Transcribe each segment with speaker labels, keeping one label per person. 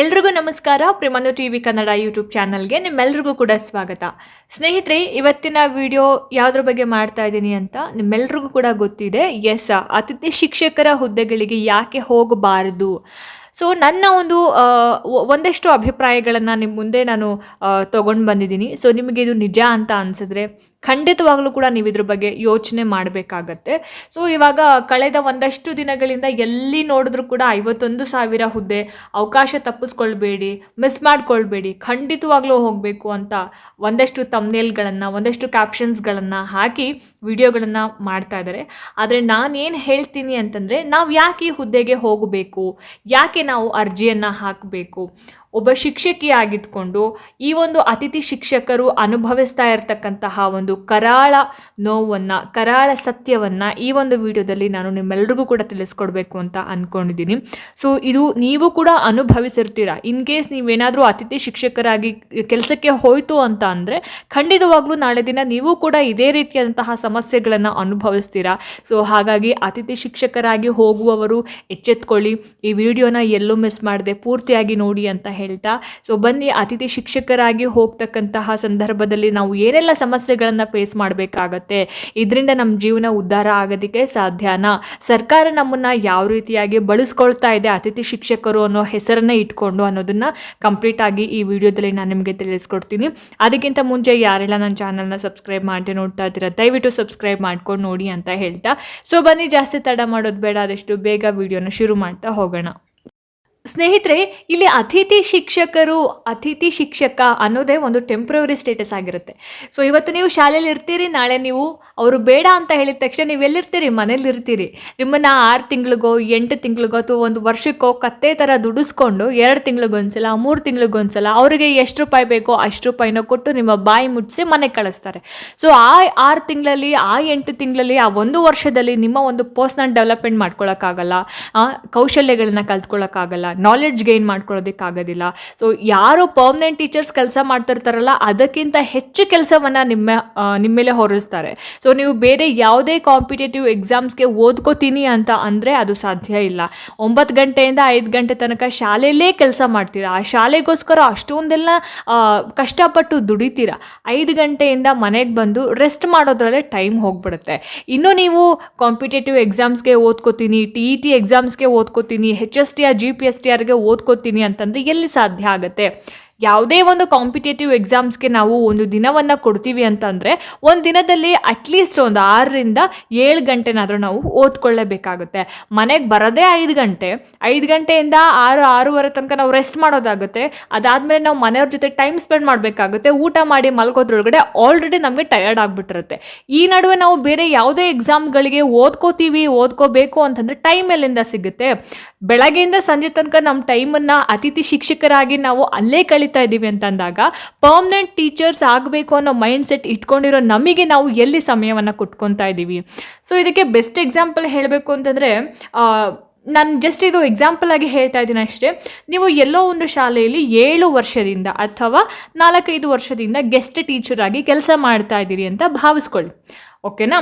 Speaker 1: ಎಲ್ರಿಗೂ ನಮಸ್ಕಾರ. ಪ್ರೇಮನು ಟಿ ವಿ ಕನ್ನಡ ಯೂಟ್ಯೂಬ್ ಚಾನಲ್ಗೆ ನಿಮ್ಮೆಲ್ರಿಗೂ ಕೂಡ ಸ್ವಾಗತ. ಸ್ನೇಹಿತರೆ, ಇವತ್ತಿನ ವಿಡಿಯೋ ಯಾವುದ್ರ ಬಗ್ಗೆ ಮಾಡ್ತಾ ಇದ್ದೀನಿ ಅಂತ ನಿಮ್ಮೆಲ್ರಿಗೂ ಕೂಡ ಗೊತ್ತಿದೆ. ಎಸ್ ಅತಿಥಿ ಶಿಕ್ಷಕರ ಹುದ್ದೆಗಳಿಗೆ ಯಾಕೆ ಹೋಗಬಾರದು? ಸೊ ನನ್ನ ಒಂದು ಒಂದಷ್ಟು ಅಭಿಪ್ರಾಯಗಳನ್ನು ನಿಮ್ಮ ಮುಂದೆ ನಾನು ತೊಗೊಂಡು ಬಂದಿದ್ದೀನಿ. ಸೊ ನಿಮಗೆ ಇದು ನಿಜ ಅಂತ ಅನಿಸಿದ್ರೆ ಖಂಡಿತವಾಗ್ಲೂ ಕೂಡ ನೀವು ಇದ್ರ ಬಗ್ಗೆ ಯೋಚನೆ ಮಾಡಬೇಕಾಗತ್ತೆ. ಸೊ ಇವಾಗ ಕಳೆದ ಒಂದಷ್ಟು ದಿನಗಳಿಂದ ಎಲ್ಲಿ ನೋಡಿದ್ರು ಕೂಡ ಐವತ್ತೊಂದು ಸಾವಿರ ಹುದ್ದೆ, ಅವಕಾಶ ತಪ್ಪಿಸ್ಕೊಳ್ಬೇಡಿ, ಮಿಸ್ ಮಾಡ್ಕೊಳ್ಬೇಡಿ, ಖಂಡಿತವಾಗ್ಲೂ ಹೋಗಬೇಕು ಅಂತ ಒಂದಷ್ಟು ತಮ್ನೇಲ್ಗಳನ್ನು ಒಂದಷ್ಟು ಕ್ಯಾಪ್ಷನ್ಸ್ಗಳನ್ನು ಹಾಕಿ ವಿಡಿಯೋಗಳನ್ನು ಮಾಡ್ತಾ ಇದ್ದಾರೆ. ಆದರೆ ನಾನೇನು ಹೇಳ್ತೀನಿ ಅಂತಂದರೆ, ನಾವು ಯಾಕೆ ಈ ಹುದ್ದೆಗೆ ಹೋಗಬೇಕು? ಯಾಕೆ ನಾವು ಅರ್ಜಿಯನ್ನು ಹಾಕಬೇಕು? ಒಬ್ಬ ಶಿಕ್ಷಕಿಯಾಗಿದ್ಕೊಂಡು ಈ ಒಂದು ಅತಿಥಿ ಶಿಕ್ಷಕರು ಅನುಭವಿಸ್ತಾ ಇರತಕ್ಕಂತಹ ಒಂದು ಕರಾಳ ನೋವನ್ನು, ಕರಾಳ ಸತ್ಯವನ್ನು ಈ ಒಂದು ವಿಡಿಯೋದಲ್ಲಿ ನಾನು ನಿಮ್ಮೆಲ್ರಿಗೂ ಕೂಡ ತಿಳಿಸ್ಕೊಡ್ಬೇಕು ಅಂತ ಅಂದ್ಕೊಂಡಿದ್ದೀನಿ ಸೊ ಇದು ನೀವು ಕೂಡ ಅನುಭವಿಸಿರ್ತೀರ? ಇನ್ ಕೇಸ್ ನೀವೇನಾದರೂ ಅತಿಥಿ ಶಿಕ್ಷಕರಾಗಿ ಕೆಲಸಕ್ಕೆ ಹೋಯಿತು ಅಂತ ಅಂದರೆ, ಖಂಡಿತವಾಗ್ಲೂ ನಾಳೆ ದಿನ ನೀವು ಕೂಡ ಇದೇ ರೀತಿಯಾದಂತಹ ಸಮಸ್ಯೆಗಳನ್ನು ಅನುಭವಿಸ್ತೀರಾ? ಸೊ ಹಾಗಾಗಿ ಅತಿಥಿ ಶಿಕ್ಷಕರಾಗಿ ಹೋಗುವವರು ಎಚ್ಚೆತ್ಕೊಳ್ಳಿ. ಈ ವಿಡಿಯೋನ ಎಲ್ಲೂ ಮಿಸ್ ಮಾಡದೆ ಪೂರ್ತಿಯಾಗಿ ನೋಡಿ ಅಂತ ಹೇಳ್ತಾ. ಸೊ ಬನ್ನಿ ಅತಿಥಿ ಶಿಕ್ಷಕರಾಗಿ ಹೋಗ್ತಕ್ಕಂತಹ ಸಂದರ್ಭದಲ್ಲಿ ನಾವು ಏನೆಲ್ಲ ಸಮಸ್ಯೆಗಳನ್ನು ಫೇಸ್ ಮಾಡಬೇಕಾಗತ್ತೆ. ಇದರಿಂದ ನಮ್ಮ ಜೀವನ ಉದ್ಧಾರ ಆಗೋದಕ್ಕೆ ಸಾಧ್ಯನಾ? ಸರ್ಕಾರ ನಮ್ಮನ್ನು ಯಾವ ರೀತಿಯಾಗಿ ಬಳಸ್ಕೊಳ್ತಾ ಇದೆ, ಅತಿಥಿ ಶಿಕ್ಷಕರು ಅನ್ನೋ ಹೆಸರನ್ನ ಇಟ್ಕೊಂಡು ಅನ್ನೋದನ್ನ ಕಂಪ್ಲೀಟ್ ಆಗಿ ಈ ವಿಡಿಯೋದಲ್ಲಿ ನಾನು ನಿಮಗೆ ತಿಳಿಸ್ಕೊಡ್ತೀನಿ. ಅದಕ್ಕಿಂತ ಮುಂಚೆ ಯಾರೆಲ್ಲ ನನ್ನ ಚಾನಲ್ನ ಸಬ್ಸ್ಕ್ರೈಬ್ ಮಾಡಿ ನೋಡ್ತಾ ಇದ್ದೀರಾ, ದಯವಿಟ್ಟು ಸಬ್ಸ್ಕ್ರೈಬ್ ಮಾಡ್ಕೊಂಡು ನೋಡಿ ಅಂತ ಹೇಳ್ತಾ. ಸೊ ಬನ್ನಿ, ಜಾಸ್ತಿ ತಡ ಮಾಡೋದು ಬೇಡ, ಆದಷ್ಟು ಬೇಗ ವಿಡಿಯೋನ ಶುರು ಮಾಡ್ತಾ ಹೋಗೋಣ. ಸ್ನೇಹಿತರೆ, ಇಲ್ಲಿ ಅತಿಥಿ ಶಿಕ್ಷಕರು, ಅತಿಥಿ ಶಿಕ್ಷಕ ಅನ್ನೋದೇ ಒಂದು ಟೆಂಪ್ರವರಿ ಸ್ಟೇಟಸ್ ಆಗಿರುತ್ತೆ. ಸೊ ಇವತ್ತು ನೀವು ಶಾಲೆಯಲ್ಲಿ ಇರ್ತೀರಿ, ನಾಳೆ ನೀವು ಅವರು ಬೇಡ ಅಂತ ಹೇಳಿದ ತಕ್ಷಣ ನೀವು ಎಲ್ಲಿರ್ತೀರಿ? ಮನೇಲಿ ಇರ್ತೀರಿ. ನಿಮ್ಮನ್ನು ಆರು ತಿಂಗಳಿಗೋ, ಎಂಟು ತಿಂಗಳಿಗೋ ಅಥವಾ ಒಂದು ವರ್ಷಕ್ಕೋ ಕತ್ತೆ ಥರ ದುಡಿಸ್ಕೊಂಡು ಎರಡು ತಿಂಗಳಿಗೊಂದ್ಸಲ ಮೂರು ತಿಂಗಳಿಗೊಂದ್ಸಲ ಅವರಿಗೆ ಎಷ್ಟು ರೂಪಾಯಿ ಬೇಕೋ ಅಷ್ಟು ರೂಪಾಯಿನ ಕೊಟ್ಟು ನಿಮ್ಮ ಬಾಯಿ ಮುಟ್ಟಿಸಿ ಮನೆಗೆ ಕಳಿಸ್ತಾರೆ. ಸೊ ಆ ಆರು ತಿಂಗಳಲ್ಲಿ, ಆ ಎಂಟು ತಿಂಗಳಲ್ಲಿ, ಆ ಒಂದು ವರ್ಷದಲ್ಲಿ ನಿಮ್ಮ ಒಂದು ಪರ್ಸ್ನಲ್ ಡೆವಲಪ್ಮೆಂಟ್ ಮಾಡ್ಕೊಳ್ಳೋಕ್ಕಾಗಲ್ಲ ಕೌಶಲ್ಯಗಳನ್ನ ಕಲ್ತ್ಕೊಳ್ಳೋಕ್ಕಾಗಲ್ಲ ನಾಲೆಡ್ಜ್ ಗೈನ್ ಮಾಡ್ಕೊಳ್ಳೋದಕ್ಕಾಗೋದಿಲ್ಲ. ಸೊ ಯಾರೋ ಪರ್ಮನೆಂಟ್ ಟೀಚರ್ಸ್ ಕೆಲಸ ಮಾಡ್ತಿರ್ತಾರಲ್ಲ, ಅದಕ್ಕಿಂತ ಹೆಚ್ಚು ಕೆಲಸವನ್ನು ನಿಮ್ಮ ನಿಮ್ಮ ಮೇಲೆ ಹೊರಿಸ್ತಾರೆ. ಸೊ ನೀವು ಬೇರೆ ಯಾವುದೇ ಕಾಂಪಿಟೇಟಿವ್ ಎಕ್ಸಾಮ್ಸ್ಗೆ ಓದ್ಕೋತೀನಿ ಅಂತ ಅಂದರೆ ಅದು ಸಾಧ್ಯ ಇಲ್ಲ. ಒಂಬತ್ತು ಗಂಟೆಯಿಂದ ಐದು ಗಂಟೆ ತನಕ ಶಾಲೆಯಲ್ಲೇ ಕೆಲಸ ಮಾಡ್ತೀರಾ? ಆ ಶಾಲೆಗೋಸ್ಕರ ಅಷ್ಟೊಂದೆಲ್ಲ ಕಷ್ಟಪಟ್ಟು ದುಡಿತೀರಾ? ಐದು ಗಂಟೆಯಿಂದ ಮನೆಗೆ ಬಂದು ರೆಸ್ಟ್ ಮಾಡೋದ್ರಲ್ಲೇ ಟೈಮ್ ಹೋಗ್ಬಿಡುತ್ತೆ. ಇನ್ನು ನೀವು ಕಾಂಪಿಟೇಟಿವ್ ಎಕ್ಸಾಮ್ಸ್ಗೆ ಓದ್ಕೋತೀನಿ ಟಿ ಇ ಟಿ ಎಕ್ಸಾಮ್ಸ್ಗೆ ಓದ್ಕೋತೀನಿ ಹೆಚ್ ಎಸ್ ಟಿ ಆ ಜಿ ಪಿ ಎಸ್ ಟಿ ಆರ್ಗೆ ಓದ್ಕೋತೀನಿ ಅಂತಂದರೆ ಎಲ್ಲಿ ಸಾಧ್ಯ ಆಗುತ್ತೆ? ಯಾವುದೇ ಒಂದು ಕಾಂಪಿಟೇಟಿವ್ ಎಕ್ಸಾಮ್ಸ್ಗೆ ನಾವು ಒಂದು ದಿನವನ್ನು ಕೊಡ್ತೀವಿ ಅಂತಂದರೆ ಒಂದು ದಿನದಲ್ಲಿ ಅಟ್ಲೀಸ್ಟ್ ಒಂದು ಆರರಿಂದ ಏಳು ಗಂಟೆನಾದರೂ ನಾವು ಓದ್ಕೊಳ್ಳೇಬೇಕಾಗುತ್ತೆ. ಮನೆಗೆ ಬರೋದೇ ಐದು ಗಂಟೆ, ಐದು ಗಂಟೆಯಿಂದ ಆರು, ಆರೂವರೆ ತನಕ ನಾವು ರೆಸ್ಟ್ ಮಾಡೋದಾಗುತ್ತೆ. ಅದಾದಮೇಲೆ ನಾವು ಮನೆಯವ್ರ ಜೊತೆ ಟೈಮ್ ಸ್ಪೆಂಡ್ ಮಾಡಬೇಕಾಗುತ್ತೆ. ಊಟ ಮಾಡಿ ಮಲ್ಕೋದ್ರೊಳಗಡೆ ಆಲ್ರೆಡಿ ನಮಗೆ ಟಯರ್ಡ್ ಆಗಿಬಿಟ್ಟಿರುತ್ತೆ. ಈ ನಡುವೆ ನಾವು ಬೇರೆ ಯಾವುದೇ ಎಕ್ಸಾಮ್ಗಳಿಗೆ ಓದ್ಕೋತೀವಿ, ಓದ್ಕೋಬೇಕು ಅಂತಂದರೆ ಟೈಮ್ ಎಲ್ಲಿಂದ ಸಿಗುತ್ತೆ? ಬೆಳಗ್ಗೆಯಿಂದ ಸಂಜೆ ತನಕ ನಮ್ಮ ಟೈಮನ್ನು ಅತಿಥಿ ಶಿಕ್ಷಕರಾಗಿ ನಾವು ಅಲ್ಲೇ ಕಳೀತಾ ಇದ್ದೀವಿ ಅಂತಂದಾಗ ಪರ್ಮನೆಂಟ್ ಟೀಚರ್ಸ್ ಆಗಬೇಕು ಅನ್ನೋ ಮೈಂಡ್ ಸೆಟ್ ಇಟ್ಕೊಂಡಿರೋ ನಮಗೆ ನಾವು ಎಲ್ಲಿ ಸಮಯವನ್ನು ಕೊಟ್ಕೊತಾ ಇದ್ದೀವಿ. ಸೊ ಇದಕ್ಕೆ ಬೆಸ್ಟ್ ಎಕ್ಸಾಂಪಲ್ ಹೇಳಬೇಕು ಅಂತಂದರೆ ನಾನು ಜಸ್ಟ್ ಇದು ಎಕ್ಸಾಂಪಲ್ ಆಗಿ ಹೇಳ್ತಾ ಇದ್ದೀನಿ ಅಷ್ಟೇ. ನೀವು ಎಲ್ಲೋ ಒಂದು ಶಾಲೆಯಲ್ಲಿ ಏಳು ವರ್ಷದಿಂದ ಅಥವಾ ನಾಲ್ಕೈದು ವರ್ಷದಿಂದ ಗೆಸ್ಟ್ ಟೀಚರ್ ಆಗಿ ಕೆಲಸ ಮಾಡ್ತಾ ಇದ್ದೀರಿ ಅಂತ ಭಾವಿಸ್ಕೊಳ್ಳಿ. ಓಕೆನಾ?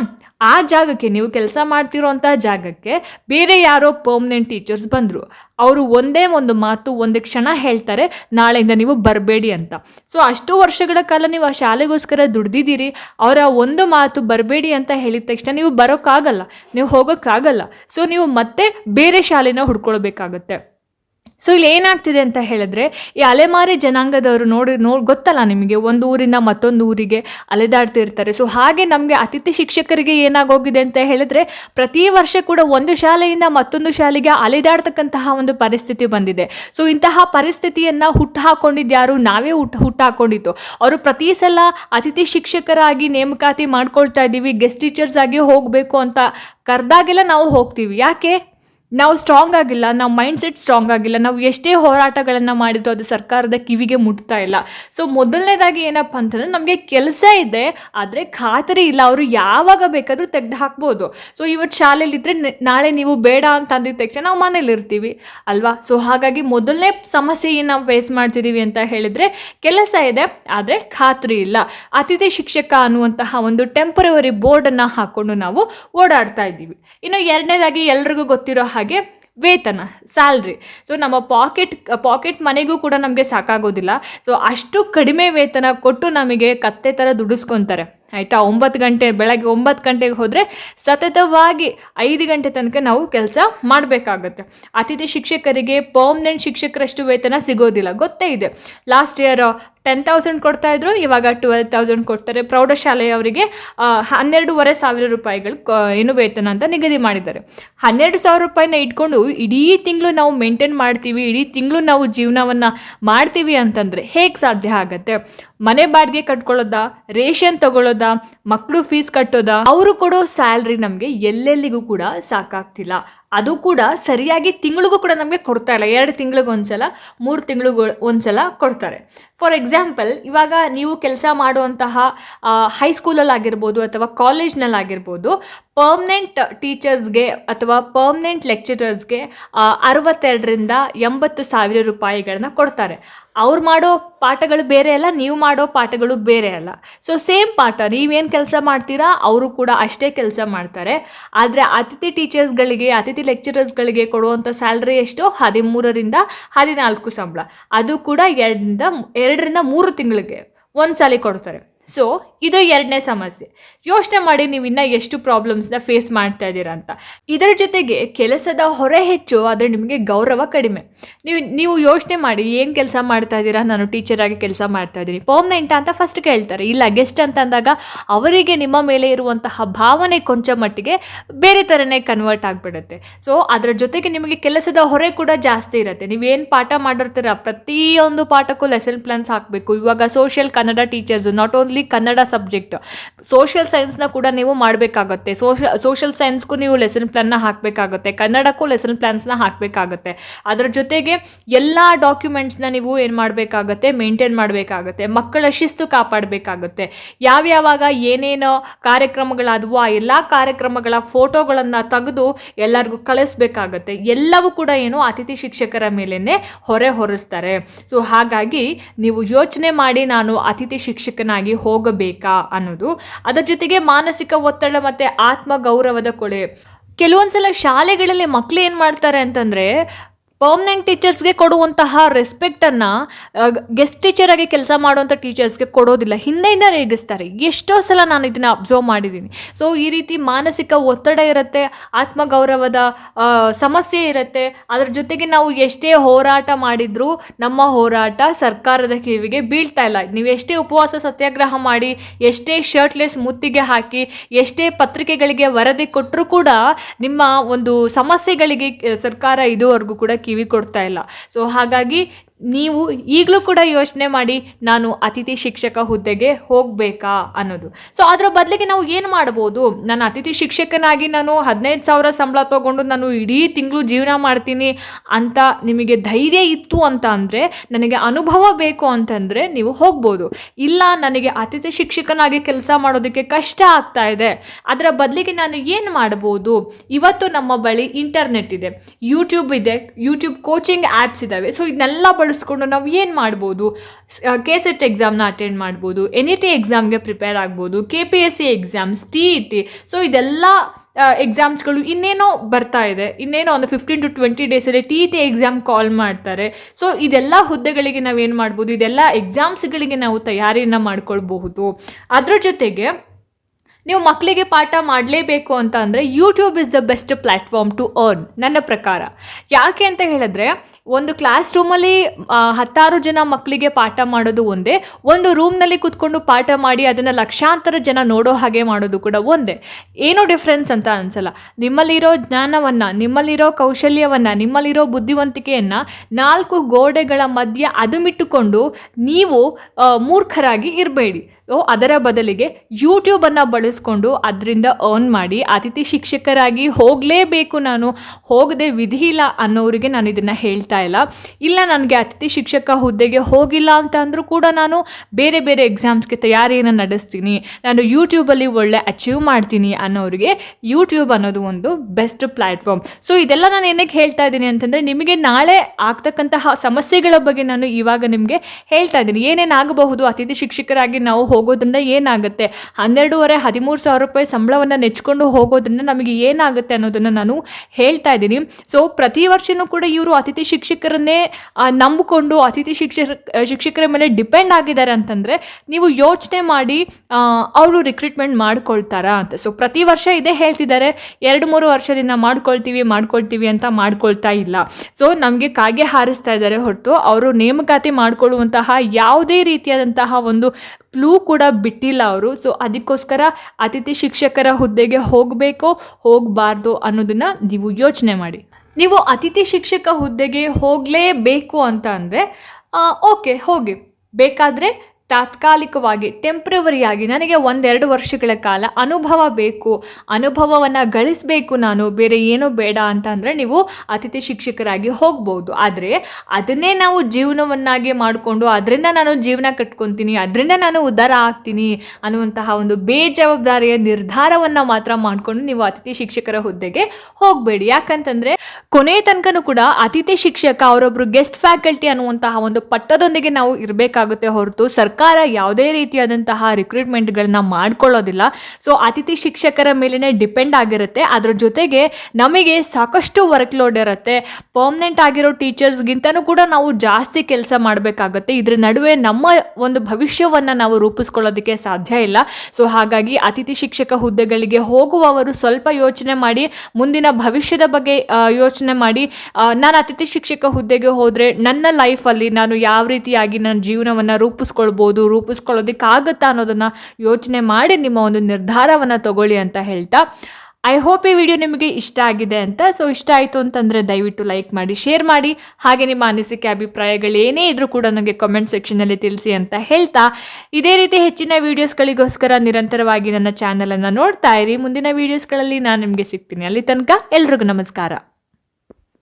Speaker 1: ಆ ಜಾಗಕ್ಕೆ ನೀವು ಕೆಲಸ ಮಾಡ್ತಿರೋಂಥ ಜಾಗಕ್ಕೆ ಬೇರೆ ಯಾರೋ ಪರ್ಮನೆಂಟ್ ಟೀಚರ್ಸ್ ಬಂದರು. ಅವರು ಒಂದೇ ಒಂದು ಮಾತು, ಒಂದು ಕ್ಷಣ ಹೇಳ್ತಾರೆ, ನಾಳೆಯಿಂದ ನೀವು ಬರಬೇಡಿ ಅಂತ. ಸೊ ಅಷ್ಟು ವರ್ಷಗಳ ಕಾಲ ನೀವು ಆ ಶಾಲೆಗೋಸ್ಕರ ದುಡ್ದಿದ್ದೀರಿ, ಅವರ ಒಂದು ಮಾತು ಬರಬೇಡಿ ಅಂತ ಹೇಳಿದ ತಕ್ಷಣ ನೀವು ಬರೋಕ್ಕಾಗಲ್ಲ, ನೀವು ಹೋಗೋಕ್ಕಾಗಲ್ಲ. ಸೊ ನೀವು ಮತ್ತೆ ಬೇರೆ ಶಾಲೆನ ಹುಡ್ಕೊಳ್ಬೇಕಾಗತ್ತೆ. ಸೊ ಇಲ್ಲಿ ಏನಾಗ್ತಿದೆ ಅಂತ ಹೇಳಿದ್ರೆ, ಈ ಅಲೆಮಾರಿ ಜನಾಂಗದವರು ನೋಡಿ ನೋಡಿ ಗೊತ್ತಲ್ಲ ನಿಮಗೆ, ಒಂದು ಊರಿಂದ ಮತ್ತೊಂದು ಊರಿಗೆ ಅಲೆದಾಡ್ತಿರ್ತಾರೆ ಸೊ ಹಾಗೆ ನಮಗೆ ಅತಿಥಿ ಶಿಕ್ಷಕರಿಗೆ ಏನಾಗೋಗಿದೆ ಅಂತ ಹೇಳಿದ್ರೆ, ಪ್ರತಿ ವರ್ಷ ಕೂಡ ಒಂದು ಶಾಲೆಯಿಂದ ಮತ್ತೊಂದು ಶಾಲೆಗೆ ಅಲೆದಾಡ್ತಕ್ಕಂತಹ ಒಂದು ಪರಿಸ್ಥಿತಿ ಬಂದಿದೆ. ಸೊ ಇಂತಹ ಪರಿಸ್ಥಿತಿಯನ್ನು ಹುಟ್ಟು ಹಾಕೊಂಡಿದ್ದು ಯಾರು? ನಾವೇ ಹುಟ್ಟು ಹುಟ್ಟು ಹಾಕೊಂಡಿತ್ತು ಅವರು ಪ್ರತಿ ಸಲ ಅತಿಥಿ ಶಿಕ್ಷಕರಾಗಿ ನೇಮಕಾತಿ ಮಾಡ್ಕೊಳ್ತಾ ಇದ್ದೀವಿ ಗೆಸ್ಟ್ ಟೀಚರ್ಸ್ ಆಗಿ ಹೋಗಬೇಕು ಅಂತ ಕರೆದಾಗೆಲ್ಲ ನಾವು ಹೋಗ್ತೀವಿ. ಯಾಕೆ? ನಾವು ಸ್ಟ್ರಾಂಗ್ ಆಗಿಲ್ಲ, ನಾವು ಮೈಂಡ್ ಸೆಟ್ ಸ್ಟ್ರಾಂಗ್ ಆಗಿಲ್ಲ, ನಾವು ಎಷ್ಟೇ ಹೋರಾಟಗಳನ್ನು ಮಾಡಿದ್ರು ಅದು ಸರ್ಕಾರದ ಕಿವಿಗೆ ಮುಟ್ತಾ ಇಲ್ಲ. ಸೊ ಮೊದಲನೇದಾಗಿ ಏನಪ್ಪ ಅಂತಂದ್ರೆ ನಮಗೆ ಕೆಲಸ ಇದೆ, ಆದರೆ ಖಾತರಿ ಇಲ್ಲ. ಅವರು ಯಾವಾಗ ಬೇಕಾದರೂ ತೆಗೆದು ಹಾಕ್ಬೋದು. ಸೊ ಇವತ್ತು ಶಾಲೆಯಲ್ಲಿದ್ದರೆ ನಾಳೆ ನೀವು ಬೇಡ ಅಂತ ಅಂದಿದ ತಕ್ಷಣ ನಾವು ಮನೇಲಿರ್ತೀವಿ ಅಲ್ವಾ? ಸೊ ಹಾಗಾಗಿ ಮೊದಲನೇ ಸಮಸ್ಯೆ ಏನು ನಾವು ಫೇಸ್ ಮಾಡ್ತಿದ್ದೀವಿ ಅಂತ ಹೇಳಿದರೆ ಕೆಲಸ ಇದೆ, ಆದರೆ ಖಾತ್ರಿ ಇಲ್ಲ. ಅತಿಥಿ ಶಿಕ್ಷಕ ಅನ್ನುವಂತಹ ಒಂದು ಟೆಂಪರವರಿ ಬೋರ್ಡನ್ನು ಹಾಕ್ಕೊಂಡು ನಾವು ಓಡಾಡ್ತಾ ಇದ್ದೀವಿ. ಇನ್ನು ಎರಡನೇದಾಗಿ ಎಲ್ರಿಗೂ ಗೊತ್ತಿರೋ ವೇತನ ಸ್ಯಾಲ್ರಿ ಸೊ ನಮ್ಮ ಪಾಕೆಟ್ ಪಾಕೆಟ್ ಮನೆಗೂ ಕೂಡ ನಮಗೆ ಸಾಕಾಗೋದಿಲ್ಲ. ಸೊ ಅಷ್ಟು ಕಡಿಮೆ ವೇತನ ಕೊಟ್ಟು ನಮಗೆ ಕತ್ತೆ ಥರ ದುಡಿಸ್ಕೊತಾರೆ. ಆಯಿತಾ, ಒಂಬತ್ತು ಗಂಟೆ, ಬೆಳಗ್ಗೆ ಒಂಬತ್ತು ಗಂಟೆಗೆ ಹೋದರೆ ಸತತವಾಗಿ ಐದು ಗಂಟೆ ತನಕ ನಾವು ಕೆಲಸ ಮಾಡಬೇಕಾಗತ್ತೆ. ಅತಿಥಿ ಶಿಕ್ಷಕರಿಗೆ ಪರ್ಮನೆಂಟ್ ಶಿಕ್ಷಕರಷ್ಟು ವೇತನ ಸಿಗೋದಿಲ್ಲ, ಗೊತ್ತೇ ಇದೆ. ಲಾಸ್ಟ್ ಇಯರ್ ಟೆನ್ ತೌಸಂಡ್ ಕೊಡ್ತಾಯಿದ್ರು ಇವಾಗ ಟ್ವೆಲ್ ತೌಸಂಡ್ ಕೊಡ್ತಾರೆ. ಪ್ರೌಢಶಾಲೆಯವರಿಗೆ ಹನ್ನೆರಡೂವರೆ ಸಾವಿರ ರೂಪಾಯಿಗಳು ಏನು ವೇತನ ಅಂತ ನಿಗದಿ ಮಾಡಿದ್ದಾರೆ. ಹನ್ನೆರಡು ಸಾವಿರ ರೂಪಾಯಿನ ಇಟ್ಕೊಂಡು ಇಡೀ ತಿಂಗಳು ನಾವು ಮೇಂಟೈನ್ ಮಾಡ್ತೀವಿ, ಇಡೀ ತಿಂಗಳು ನಾವು ಜೀವನವನ್ನು ಮಾಡ್ತೀವಿ ಅಂತಂದರೆ ಹೇಗೆ ಸಾಧ್ಯ ಆಗತ್ತೆ? ಮನೆ ಬಾಡಿಗೆ ಕಟ್ಕೊಳ್ಳೋದ, ರೇಷನ್ ತಗೊಳ್ಳೋದ ಮಕ್ಕಳು ಫೀಸ್ ಕಟ್ಟೋದಾ, ಅವರು ಕೊಡೋ ಸ್ಯಾಲ್ರಿ ನಮಗೆ ಎಲ್ಲೆಲ್ಲಿಗೂ ಕೂಡ ಸಾಕಾಗ್ತಿಲ್ಲ. ಅದು ಕೂಡ ಸರಿಯಾಗಿ ತಿಂಗಳಿಗೂ ಕೂಡ ನಮಗೆ ಕೊಡ್ತಾ ಇಲ್ಲ. ಎರಡು ತಿಂಗಳಿಗೆ ಒಂದ್ಸಲ, ಮೂರು ತಿಂಗಳಿಗೂ ಒಂದ್ಸಲ ಕೊಡ್ತಾರೆ. ಫಾರ್ ಎಕ್ಸಾಂಪಲ್ ಇವಾಗ ನೀವು ಕೆಲಸ ಮಾಡುವಂತಹ ಹೈಸ್ಕೂಲಲ್ಲಿ ಆಗಿರ್ಬೋದು ಅಥವಾ ಕಾಲೇಜ್ನಲ್ಲಾಗಿರ್ಬೋದು ಪರ್ಮನೆಂಟ್ ಟೀಚರ್ಸ್ಗೆ ಅಥವಾ ಪರ್ಮನೆಂಟ್ ಲೆಕ್ಚರರ್ಸ್ಗೆ ಅರವತ್ತೆರಡರಿಂದ ಎಂಬತ್ತು ಸಾವಿರ ರೂಪಾಯಿಗಳನ್ನ ಕೊಡ್ತಾರೆ. ಅವ್ರು ಮಾಡೋ ಪಾಠಗಳು ಬೇರೆ ಅಲ್ಲ, ನೀವು ಮಾಡೋ ಪಾಠಗಳು ಬೇರೆ ಅಲ್ಲ. ಸೊ ಸೇಮ್ ಪಾಠ, ನೀವೇನು ಕೆಲಸ ಮಾಡ್ತೀರಾ, ಅವರು ಕೂಡ ಅಷ್ಟೇ ಕೆಲಸ ಮಾಡ್ತಾರೆ. ಆದರೆ ಅತಿಥಿ ಟೀಚರ್ಸ್ಗಳಿಗೆ ಅತಿಥಿ ಲೆಕ್ಚರರ್ಸ್ಗಳಿಗೆ ಕೊಡುವಂಥ ಸ್ಯಾಲ್ರಿ ಎಷ್ಟು? ಹದಿಮೂರರಿಂದ ಹದಿನಾಲ್ಕು ಸಂಬಳ. ಅದು ಕೂಡ ಎರಡರಿಂದ ಎರಡರಿಂದ ಮೂರು ತಿಂಗಳಿಗೆ ಒಂದು ಸಲ ಕೊಡ್ತಾರೆ. ಸೊ ಇದು ಎರಡನೇ ಸಮಸ್ಯೆ. ಯೋಚನೆ ಮಾಡಿ ನೀವು ಇನ್ನೂ ಎಷ್ಟು ಪ್ರಾಬ್ಲಮ್ಸ್ನ ಫೇಸ್ ಮಾಡ್ತಾ ಇದ್ದೀರಾ ಅಂತ. ಇದರ ಜೊತೆಗೆ ಕೆಲಸದ ಹೊರೆ ಹೆಚ್ಚು, ಆದರೆ ನಿಮಗೆ ಗೌರವ ಕಡಿಮೆ. ನೀವು ನೀವು ಯೋಚನೆ ಮಾಡಿ ಏನು ಕೆಲಸ ಮಾಡ್ತಾ ಇದ್ದೀರಾ? ನಾನು ಟೀಚರಾಗಿ ಕೆಲಸ ಮಾಡ್ತಾ ಇದ್ದೀನಿ. ಪರ್ಮನೆಂಟ್ ಅಂತ ಫಸ್ಟ್ ಕೇಳ್ತಾರೆ. ಇಲ್ಲ ಗೆಸ್ಟ್ ಅಂತ ಅಂದಾಗ ಅವರಿಗೆ ನಿಮ್ಮ ಮೇಲೆ ಇರುವಂತಹ ಭಾವನೆ ಕೊಂಚ ಮಟ್ಟಿಗೆ ಬೇರೆ ಥರನೇ ಕನ್ವರ್ಟ್ ಆಗಿಬಿಡುತ್ತೆ. ಸೊ ಅದರ ಜೊತೆಗೆ ನಿಮಗೆ ಕೆಲಸದ ಹೊರೆ ಕೂಡ ಜಾಸ್ತಿ ಇರುತ್ತೆ. ನೀವೇನು ಪಾಠ ಮಾಡಿರ್ತೀರ? ಪ್ರತಿಯೊಂದು ಪಾಠಕ್ಕೂ ಲೆಸನ್ ಪ್ಲಾನ್ಸ್ ಹಾಕಬೇಕು. ಇವಾಗ social Kannada teachers not only Kannada subject. Social ಸೈನ್ಸ್ನ ಕೂಡ ನೀವು ಮಾಡಬೇಕಾಗುತ್ತೆ. ಸೋಷ ಸೋಷಿಯಲ್ ಸೈನ್ಸ್ಗೂ ನೀವು ಲೆಸನ್ ಪ್ಲಾನ್ನ ಹಾಕಬೇಕಾಗುತ್ತೆ. ಕನ್ನಡಕ್ಕೂ ಲೆಸನ್ ಪ್ಲಾನ್ಸ್ನ ಹಾಕಬೇಕಾಗುತ್ತೆ. ಅದರ ಜೊತೆಗೆ ಎಲ್ಲ ಡಾಕ್ಯುಮೆಂಟ್ಸ್ನ ನೀವು ಏನು ಮಾಡಬೇಕಾಗತ್ತೆ? ಮೇಂಟೈನ್ ಮಾಡಬೇಕಾಗತ್ತೆ. ಮಕ್ಕಳ ಶಿಸ್ತು ಕಾಪಾಡಬೇಕಾಗುತ್ತೆ. ಯಾವ್ಯಾವಾಗ ಏನೇನು ಕಾರ್ಯಕ್ರಮಗಳಾದವು, ಆ ಎಲ್ಲ ಕಾರ್ಯಕ್ರಮಗಳ ಫೋಟೋಗಳನ್ನು ತೆಗೆದು ಎಲ್ಲರಿಗೂ ಕಳಿಸ್ಬೇಕಾಗತ್ತೆ. ಎಲ್ಲವೂ ಕೂಡ ಏನು ಅತಿಥಿ ಶಿಕ್ಷಕರ ಮೇಲೇ ಹೊರೆ ಹೊರಿಸ್ತಾರೆ. ಸೊ ಹಾಗಾಗಿ ನೀವು ಯೋಚನೆ ಮಾಡಿ ನಾನು ಅತಿಥಿ ಶಿಕ್ಷಕನಾಗಿ ಹೋಗಬೇಕಾ ಅನ್ನೋದು. ಅದರ ಜೊತೆಗೆ ಮಾನಸಿಕ ಒತ್ತಡ ಮತ್ತು ಆತ್ಮಗೌರವದ ಕೊಳೆ. ಕೆಲವೊಂದ್ಸಲ ಶಾಲೆಗಳಲ್ಲಿ ಮಕ್ಕಳು ಏನು ಮಾಡ್ತಾರೆ ಅಂತಂದರೆ ಪರ್ಮನೆಂಟ್ ಟೀಚರ್ಸ್ಗೆ ಕೊಡುವಂತಹ ರೆಸ್ಪೆಕ್ಟನ್ನು ಗೆಸ್ಟ್ ಟೀಚರ್ ಆಗಿ ಕೆಲಸ ಮಾಡುವಂಥ ಟೀಚರ್ಸ್ಗೆ ಕೊಡೋದಿಲ್ಲ. ಹಿಂದೆಯಿಂದ ರೇಗಿಸ್ತಾರೆ ಎಷ್ಟೋ ಸಲ ನಾನು ಇದನ್ನು ಅಬ್ಸರ್ವ್ ಮಾಡಿದ್ದೀನಿ. ಸೊ ಈ ರೀತಿ ಮಾನಸಿಕ ಒತ್ತಡ ಇರುತ್ತೆ, ಆತ್ಮಗೌರವದ ಸಮಸ್ಯೆ ಇರುತ್ತೆ. ಅದರ ಜೊತೆಗೆ ನಾವು ಎಷ್ಟೇ ಹೋರಾಟ ಮಾಡಿದರೂ ನಮ್ಮ ಹೋರಾಟ ಸರ್ಕಾರದ ಕಿವಿಗೆ ಬೀಳ್ತಾ ಇಲ್ಲ. ನೀವು ಎಷ್ಟೇ ಉಪವಾಸ ಸತ್ಯಾಗ್ರಹ ಮಾಡಿ, ಎಷ್ಟೇ ಶರ್ಟ್ಲೆಸ್ ಮುತ್ತಿಗೆ ಹಾಕಿ, ಎಷ್ಟೇ ಪತ್ರಿಕೆಗಳಿಗೆ ವರದಿ ಕೊಟ್ಟರೂ ಕೂಡ ನಿಮ್ಮ ಒಂದು ಸಮಸ್ಯೆಗಳಿಗೆ, ಸರ್ಕಾರ ಇದುವರೆಗೂ ಕೂಡ ಕಿವಿ ಕೊಡ್ತಾ ಇಲ್ಲ. ಸೊ ಹಾಗಾಗಿ ನೀವು ಈಗಲೂ ಕೂಡ ಯೋಚನೆ ಮಾಡಿ ನಾನು ಅತಿಥಿ ಶಿಕ್ಷಕ ಹುದ್ದೆಗೆ ಹೋಗಬೇಕಾ ಅನ್ನೋದು. ಸೊ ಅದರ ಬದಲಿಗೆ ನಾವು ಏನು ಮಾಡ್ಬೋದು? ನಾನು ಅತಿಥಿ ಶಿಕ್ಷಕನಾಗಿ ನಾನು ಹದಿನೈದು ಸಾವಿರ ಸಂಬಳ ತೊಗೊಂಡು ನಾನು ಇಡೀ ತಿಂಗಳು ಜೀವನ ಮಾಡ್ತೀನಿ ಅಂತ ನಿಮಗೆ ಧೈರ್ಯ ಇತ್ತು ಅಂತ ಅಂದರೆ, ನನಗೆ ಅನುಭವ ಬೇಕು ಅಂತಂದರೆ ನೀವು ಹೋಗ್ಬೋದು. ಇಲ್ಲ, ನನಗೆ ಅತಿಥಿ ಶಿಕ್ಷಕನಾಗಿ ಕೆಲಸ ಮಾಡೋದಕ್ಕೆ ಕಷ್ಟ ಆಗ್ತಾ ಇದೆ. ಅದರ ಬದಲಿಗೆ ನಾನು ಏನು ಮಾಡ್ಬೋದು? ಇವತ್ತು ನಮ್ಮ ಬಳಿ ಇಂಟರ್ನೆಟ್ ಇದೆ. ಯೂಟ್ಯೂಬ್ ಇದೆ. ಯೂಟ್ಯೂಬ್ ಕೋಚಿಂಗ್ ಆ್ಯಪ್ಸ್ ಇದ್ದಾವೆ ಸೊ ಇದನ್ನೆಲ್ಲ ಬಳಸ್ಕೊಂಡು ನಾವು ಏನು ಮಾಡ್ಬೋದು? ಕೆ ಸೆಟ್ ಎಕ್ಸಾಮ್ನ ಅಟೆಂಡ್ ಮಾಡ್ಬೋದು ಎನ್ ಇ ಟಿ ಎಕ್ಸಾಮ್ಗೆ ಪ್ರಿಪೇರ್ ಆಗ್ಬೋದು K P S C exams T E T so ಇದೆಲ್ಲ ಎಕ್ಸಾಮ್ಸ್ಗಳು ಇನ್ನೇನೋ ಬರ್ತಾ ಇದೆ. ಇನ್ನೇನೋ ಒಂದು ಫಿಫ್ಟೀನ್ ಟು ಟ್ವೆಂಟಿ ಡೇಸಲ್ಲಿ ಟಿ ಟಿ ಎಕ್ಸಾಮ್ ಕಾಲ್ ಮಾಡ್ತಾರೆ. ಸೊ ಇದೆಲ್ಲ ಹುದ್ದೆಗಳಿಗೆ ನಾವೇನು ಮಾಡ್ಬೋದು? ಇದೆಲ್ಲ ಎಕ್ಸಾಮ್ಸ್ಗಳಿಗೆ ನಾವು ತಯಾರಿಯನ್ನು ಮಾಡ್ಕೊಳ್ಬಹುದು. ಅದರ ಜೊತೆಗೆ, ನೀವು ಮಕ್ಕಳಿಗೆ ಪಾಠ ಮಾಡಲೇಬೇಕು ಅಂತ ಅಂದರೆ YouTube is the best platform to earn ನನ್ನ ಪ್ರಕಾರ. ಯಾಕೆ ಅಂತ ಹೇಳಿದ್ರೆ ಒಂದು ಕ್ಲಾಸ್ ರೂಮಲ್ಲಿ ಹತ್ತಾರು ಜನ ಮಕ್ಕಳಿಗೆ ಪಾಠ ಮಾಡೋದು ಒಂದೇ, ಒಂದು ರೂಮ್ನಲ್ಲಿ ಕೂತ್ಕೊಂಡು ಪಾಠ ಮಾಡಿ ಅದನ್ನು ಲಕ್ಷಾಂತರ ಜನ ನೋಡೋ ಹಾಗೆ ಮಾಡೋದು ಕೂಡ ಒಂದೇ. ಏನೋ ಡಿಫ್ರೆನ್ಸ್ ಅಂತ ಅನ್ಸಲ್ಲ. ನಿಮ್ಮಲ್ಲಿರೋ ಜ್ಞಾನವನ್ನು, ನಿಮ್ಮಲ್ಲಿರೋ ಕೌಶಲ್ಯವನ್ನು, ನಿಮ್ಮಲ್ಲಿರೋ ಬುದ್ಧಿವಂತಿಕೆಯನ್ನು ನಾಲ್ಕು ಗೋಡೆಗಳ ಮಧ್ಯೆ ಅದುಮಿಟ್ಟುಕೊಂಡು ನೀವು ಮೂರ್ಖರಾಗಿ ಇರಬೇಡಿ. ಅದರ ಬದಲಿಗೆ ಯೂಟ್ಯೂಬನ್ನು ಬಳಸ್ಕೊಂಡು ಅದರಿಂದ ಅರ್ನ್ ಮಾಡಿ, ಅತಿಥಿ ಶಿಕ್ಷಕರಾಗಿ ಹೋಗಲೇಬೇಕು ನಾನು, ಹೋಗದೆ ವಿಧಿ ಇಲ್ಲ ಅನ್ನೋರಿಗೆ ನಾನು ಇದನ್ನು ಹೇಳ್ತಾ ಹೇಳ್ತಾ ಇಲ್ಲ. ಇಲ್ಲ, ನನಗೆ ಅತಿಥಿ ಶಿಕ್ಷಕ ಹುದ್ದೆಗೆ ಹೋಗಿಲ್ಲ ಅಂತ ಅಂದರೂ ಕೂಡ ನಾನು ಬೇರೆ ಬೇರೆ ಎಕ್ಸಾಮ್ಸ್ಗೆ ತಯಾರಿಯನ್ನು ನಡೆಸ್ತೀನಿ. ನಾನು ಯೂಟ್ಯೂಬಲ್ಲಿ ಒಳ್ಳೆ ಅಚೀವ್ ಮಾಡ್ತೀನಿ ಅನ್ನೋರಿಗೆ ಯೂಟ್ಯೂಬ್ ಅನ್ನೋದು ಒಂದು ಬೆಸ್ಟ್ ಪ್ಲ್ಯಾಟ್ಫಾರ್ಮ್ ಸೊ ಇದೆಲ್ಲ ನಾನು ಏನಕ್ಕೆ ಹೇಳ್ತಾ ಇದ್ದೀನಿ ಅಂತಂದರೆ, ನಿಮಗೆ ನಾಳೆ ಆಗ್ತಕ್ಕಂತಹ ಸಮಸ್ಯೆಗಳ ಬಗ್ಗೆ ನಾನು ಇವಾಗ ನಿಮಗೆ ಹೇಳ್ತಾ ಇದ್ದೀನಿ. ಏನೇನಾಗಬಹುದು ಅತಿಥಿ ಶಿಕ್ಷಕರಾಗಿ ನಾವು ಹೋಗೋದ್ರಿಂದ ಏನಾಗುತ್ತೆ? ಹನ್ನೆರಡೂವರೆ, ಹದಿಮೂರು ಸಾವಿರ ರೂಪಾಯಿ ಸಂಬಳವನ್ನು ನೆಚ್ಕೊಂಡು ಹೋಗೋದ್ರಿಂದ ನಮಗೆ ಏನಾಗುತ್ತೆ ಅನ್ನೋದನ್ನು ನಾನು ಹೇಳ್ತಾ ಇದ್ದೀನಿ. ಸೊ ಪ್ರತಿ ವರ್ಷವೂ ಕೂಡ ಇವರು ಅತಿಥಿ ಶಿಕ್ಷಕರನ್ನೇ ನಂಬಿಕೊಂಡು ಅತಿಥಿ ಶಿಕ್ಷಕ, ಶಿಕ್ಷಕರ ಮೇಲೆ ಡಿಪೆಂಡ್ ಆಗಿದ್ದಾರೆ ಅಂತಂದರೆ ನೀವು ಯೋಚನೆ ಮಾಡಿ ಅವರು ರಿಕ್ರೂಟ್ಮೆಂಟ್ ಮಾಡ್ಕೊಳ್ತಾರಾ ಅಂತ. ಸೊ ಪ್ರತಿ ವರ್ಷ ಇದೇ ಹೇಳ್ತಿದ್ದಾರೆ, ಎರಡು ಮೂರು ವರ್ಷದಿಂದ ಮಾಡ್ಕೊಳ್ತೀವಿ ಮಾಡ್ಕೊಳ್ತೀವಿ ಅಂತ ಮಾಡ್ಕೊಳ್ತಾ ಇಲ್ಲ. ಸೊ ನಮಗೆ ಕಾಗೆ ಹಾರಿಸ್ತಾ ಇದ್ದಾರೆ ಹೊರತು ಅವರು ನೇಮಕಾತಿ ಮಾಡಿಕೊಳ್ಳುವಂತಹ ಯಾವುದೇ ರೀತಿಯಾದಂತಹ ಒಂದು ಕ್ಲೂ ಕೂಡ ಬಿಟ್ಟಿಲ್ಲ ಅವರು. ಸೊ ಅದಕ್ಕೋಸ್ಕರ ಅತಿಥಿ ಶಿಕ್ಷಕರ ಹುದ್ದೆಗೆ ಹೋಗಬೇಕೋ, ಹೋಗಬಾರ್ದು ಅನ್ನೋದನ್ನು ನೀವು ಯೋಚನೆ ಮಾಡಿ. ನೀವು ಅತಿಥಿ ಶಿಕ್ಷಕ ಹುದ್ದೆಗೆ ಹೋಗಲೇಬೇಕು ಅಂತ ಅಂದರೆ ಓಕೆ ಹೋಗಿ. ಬೇಕಾದರೆ ತಾತ್ಕಾಲಿಕವಾಗಿ ಟೆಂಪ್ರವರಿಯಾಗಿ ನನಗೆ ಒಂದೆರಡು ವರ್ಷಗಳ ಕಾಲ ಅನುಭವ ಬೇಕು, ಅನುಭವವನ್ನು ಗಳಿಸಬೇಕು ನಾನು, ಬೇರೆ ಏನೂ ಬೇಡ ಅಂತ ನೀವು ಅತಿಥಿ ಶಿಕ್ಷಕರಾಗಿ ಹೋಗ್ಬೋದು. ಆದರೆ ಅದನ್ನೇ ನಾವು ಜೀವನವನ್ನಾಗಿ ಮಾಡಿಕೊಂಡು, ಅದರಿಂದ ನಾನು ಜೀವನ ಕಟ್ಕೊತೀನಿ, ಅದರಿಂದ ನಾನು ಉದ್ಧಾರ ಆಗ್ತೀನಿ ಅನ್ನುವಂತಹ ಒಂದು ಬೇಜವಾಬ್ದಾರಿಯ ನಿರ್ಧಾರವನ್ನು ಮಾತ್ರ ಮಾಡಿಕೊಂಡು ನೀವು ಅತಿಥಿ ಶಿಕ್ಷಕರ ಹುದ್ದೆಗೆ ಹೋಗಬೇಡಿ. ಯಾಕಂತಂದರೆ ಕೊನೆಯ ತನಕನೂ ಕೂಡ ಅತಿಥಿ ಶಿಕ್ಷಕ ಅವರೊಬ್ಬರು ಗೆಸ್ಟ್ ಫ್ಯಾಕಲ್ಟಿ ಅನ್ನುವಂತಹ ಒಂದು ಪಟ್ಟದೊಂದಿಗೆ ನಾವು ಇರಬೇಕಾಗುತ್ತೆ ಹೊರತು ಸರ್ಕಾರ ಯಾವುದೇ ರೀತಿಯಾದಂತಹ ರಿಕ್ರೂಟ್ಮೆಂಟ್ಗಳನ್ನ ಮಾಡ್ಕೊಳ್ಳೋದಿಲ್ಲ. ಸೊ ಅತಿಥಿ ಶಿಕ್ಷಕರ ಮೇಲೇ ಡಿಪೆಂಡ್ ಆಗಿರುತ್ತೆ. ಅದರ ಜೊತೆಗೆ ನಮಗೆ ಸಾಕಷ್ಟು ವರ್ಕ್ ಲೋಡ್ ಇರುತ್ತೆ. ಪರ್ಮನೆಂಟ್ ಆಗಿರೋ ಟೀಚರ್ಸ್ಗಿಂತನೂ ಕೂಡ ನಾವು ಜಾಸ್ತಿ ಕೆಲಸ ಮಾಡಬೇಕಾಗುತ್ತೆ. ಇದ್ರ ನಡುವೆ ನಮ್ಮ ಒಂದು ಭವಿಷ್ಯವನ್ನು ನಾವು ರೂಪಿಸ್ಕೊಳ್ಳೋದಕ್ಕೆ ಸಾಧ್ಯ ಇಲ್ಲ. ಸೊ ಹಾಗಾಗಿ ಅತಿಥಿ ಶಿಕ್ಷಕ ಹುದ್ದೆಗಳಿಗೆ ಹೋಗುವವರು ಸ್ವಲ್ಪ ಯೋಚನೆ ಮಾಡಿ, ಮುಂದಿನ ಭವಿಷ್ಯದ ಬಗ್ಗೆ ಯೋಚನೆ ಮಾಡಿ ನಾನು ಅತಿಥಿ ಶಿಕ್ಷಕ ಹುದ್ದೆಗೆ ಹೋದರೆ ನನ್ನ ಲೈಫಲ್ಲಿ ನಾನು ಯಾವ ರೀತಿಯಾಗಿ ನನ್ನ ಜೀವನವನ್ನು ರೂಪಿಸ್ಕೊಳ್ಬೋದು ರೂಪಿಸ್ಕೊಳ್ಳೋದಕ್ಕಾಗತ್ತಾ ಅನ್ನೋದನ್ನು ಯೋಚನೆ ಮಾಡಿ ನಿಮ್ಮ ಒಂದು ನಿರ್ಧಾರವನ್ನು ತಗೊಳ್ಳಿ ಅಂತ ಹೇಳ್ತಾ. ಐ ಹೋಪ್ ಈ ವಿಡಿಯೋ ನಿಮಗೆ ಇಷ್ಟ ಆಗಿದೆ ಅಂತ. ಸೊ ಇಷ್ಟ ಆಯಿತು ಅಂತಂದರೆ ದಯವಿಟ್ಟು ಲೈಕ್ ಮಾಡಿ ಶೇರ್ ಮಾಡಿ. ಹಾಗೆ ನಿಮ್ಮ ಅನಿಸಿಕೆ, ಅಭಿಪ್ರಾಯಗಳು ಏನೇ ಇದ್ರೂ ಕೂಡ ನನಗೆ ಕಾಮೆಂಟ್ ಸೆಕ್ಷನಲ್ಲಿ ತಿಳಿಸಿ ಅಂತ ಹೇಳ್ತಾ. ಇದೇ ರೀತಿ ಹೆಚ್ಚಿನ ವೀಡಿಯೋಸ್ಗಳಿಗೋಸ್ಕರ ನಿರಂತರವಾಗಿ ನನ್ನ ಚಾನಲನ್ನು ನೋಡ್ತಾ ಇರಿ. ಮುಂದಿನ ವೀಡಿಯೋಸ್ಗಳಲ್ಲಿ ನಾನು ನಿಮಗೆ ಸಿಗ್ತೀನಿ. ಅಲ್ಲಿ ತನಕ ಎಲ್ರಿಗೂ ನಮಸ್ಕಾರ.